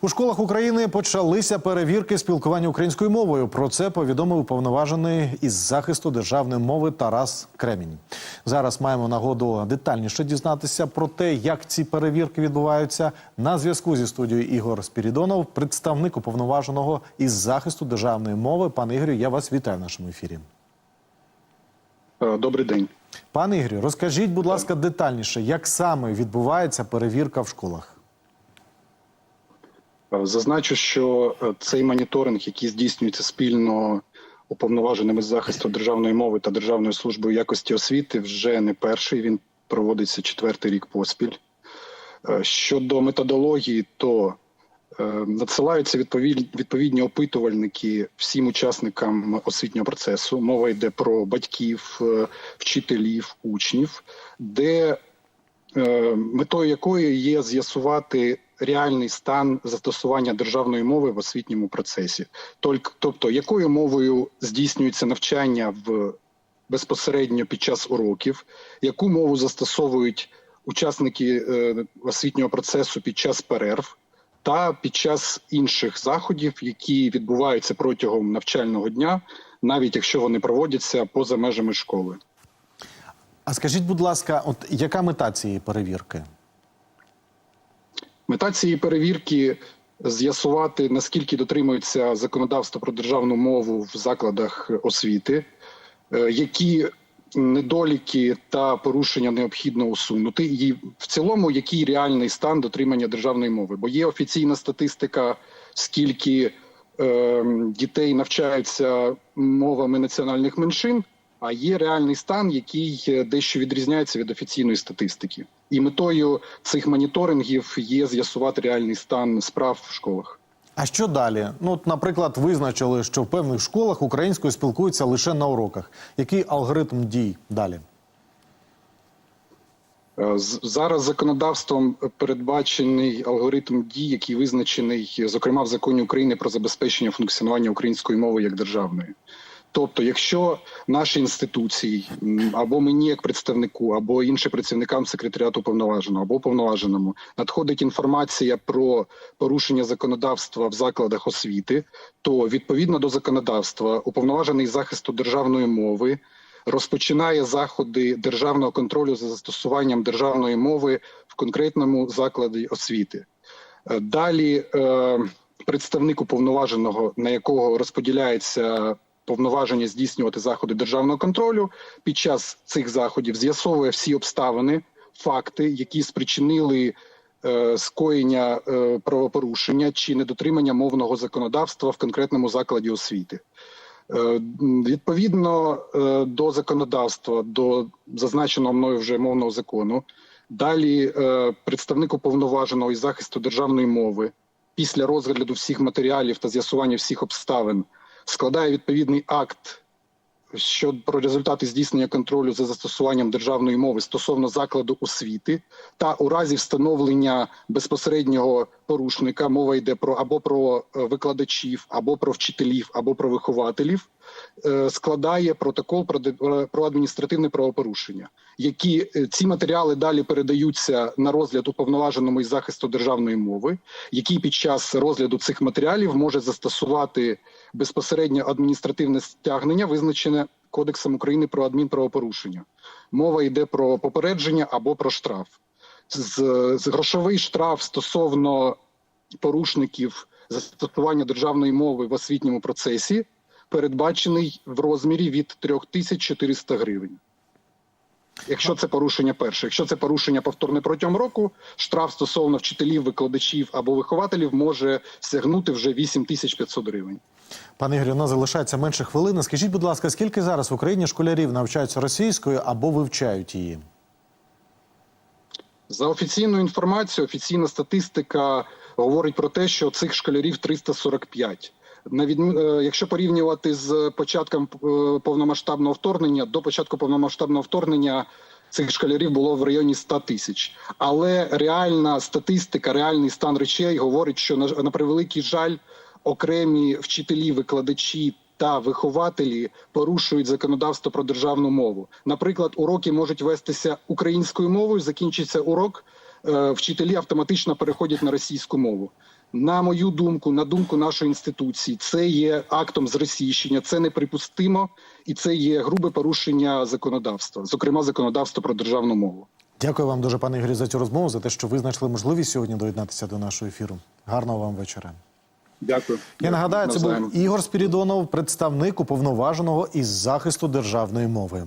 У школах України почалися перевірки спілкування українською мовою. Про це повідомив уповноважений із захисту державної мови Тарас Кремінь. Зараз маємо нагоду детальніше дізнатися про те, як ці перевірки відбуваються. На зв'язку зі студією Ігор Спірідонов, представник уповноваженого із захисту державної мови. Пане Ігорю, я вас вітаю в нашому ефірі. Е, Добрий день. Пане Ігорю, розкажіть, будь ласка, детальніше, як саме відбувається перевірка в школах. Е, Зазначу, що е, цей моніторинг, який здійснюється спільно уповноваженими з захисту державної мови та Державною службою якості освіти, вже не перший. Він проводиться четвертий рік поспіль. Е, Щодо методології, то надсилаються відповідні, опитувальники всім учасникам освітнього процесу. Мова йде про батьків, вчителів, учнів, де метою якої є з'ясувати реальний стан застосування державної мови в освітньому процесі, тобто якою мовою здійснюється навчання в безпосередньо під час уроків, яку мову застосовують учасники е, освітнього процесу під час перерв. Та під час інших заходів, які відбуваються протягом навчального дня, навіть якщо вони проводяться поза межами школи. А скажіть, будь ласка, от яка мета цієї перевірки? Мета цієї перевірки з'ясувати наскільки дотримується законодавство про державну мову в закладах освіти, е, які недоліки та порушення необхідно усунути, і в цілому який реальний стан дотримання державної мови. Бо є офіційна статистика, скільки е, дітей навчаються мовами національних меншин. А є реальний стан, який е, дещо відрізняється від офіційної статистики, і метою цих моніторингів є з'ясувати реальний стан справ в школах. А що далі? Ну, от, наприклад, визначили, що в певних школах українською спілкуються лише на уроках. Який алгоритм дій далі? Е, Зараз законодавством передбачений алгоритм дій, який визначений, зокрема в законі України про забезпечення функціонування української мови як державної. Тобто, якщо наші інституції або мені як представнику, або іншим працівникам секретаріату повноваженого або повноваженому надходить інформація про порушення законодавства в закладах освіти, то відповідно до законодавства уповноважений захисту державної мови розпочинає заходи державного контролю за застосуванням державної мови в конкретному закладі освіти. Е, Далі е, представник уповноваженого, на якого розподіляється повноваження здійснювати заходи державного контролю, під час цих заходів з'ясовує всі обставини, факти, які спричинили е, скоєння е, правопорушення чи недотримання мовного законодавства в конкретному закладі освіти. Е, Відповідно е, до законодавства, до зазначеного мною вже мовного закону, далі е, представник уповноваженого із захисту державної мови після розгляду всіх матеріалів та з'ясування всіх обставин складає відповідний акт щодо про результати здійснення контролю за застосуванням державної мови стосовно закладу освіти, та у разі встановлення безпосереднього порушника мова йде про або про е, викладачів, або про вчителів, або про вихователів, е, складає протокол про адміністративне правопорушення. Які е, ці матеріали далі передаються на розгляд уповноваженому із захисту державної мови, який під час розгляду цих матеріалів може застосувати безпосередньо адміністративне стягнення, визначене Кодексом України про адмінправопорушення. Мова йде про попередження або про штраф. З, з грошовий штраф стосовно порушників застосування державної мови в освітньому процесі передбачений в розмірі від 3400 гривень. Якщо це порушення перше, якщо це порушення повторне протягом року, штраф стосовно вчителів, викладачів або вихователів може сягнути вже 8500 гривень. Пане Ігорю, у нас залишається менше хвилини. Скажіть, будь ласка, скільки зараз в Україні школярів навчаються російською або вивчають її? За офіційною інформацією, офіційна статистика говорить про те, що цих школярів 345. На відм... е, Якщо порівнювати з початком е, повномасштабного вторгнення, до початку повномасштабного вторгнення цих школярів було в районі 100 тисяч. Але реальна статистика, реальний стан речей говорить, що на превеликий жаль, окремі вчителі, викладачі та вихователі порушують законодавство про державну мову. Наприклад, уроки можуть вестися українською мовою, закінчиться урок, е, вчителі автоматично переходять на російську мову. На мою думку, на думку нашої інституції, це є актом зросійщення, це неприпустимо, і це є грубе порушення законодавства, зокрема законодавства про державну мову. Дякую вам дуже, пане Ігорі, за цю розмову, за те, що ви знайшли можливість сьогодні доєднатися до нашого ефіру. Гарного вам вечора. Дякую. Я нагадаю, це був Ігор Спірідонов, представник уповноваженого із захисту державної мови.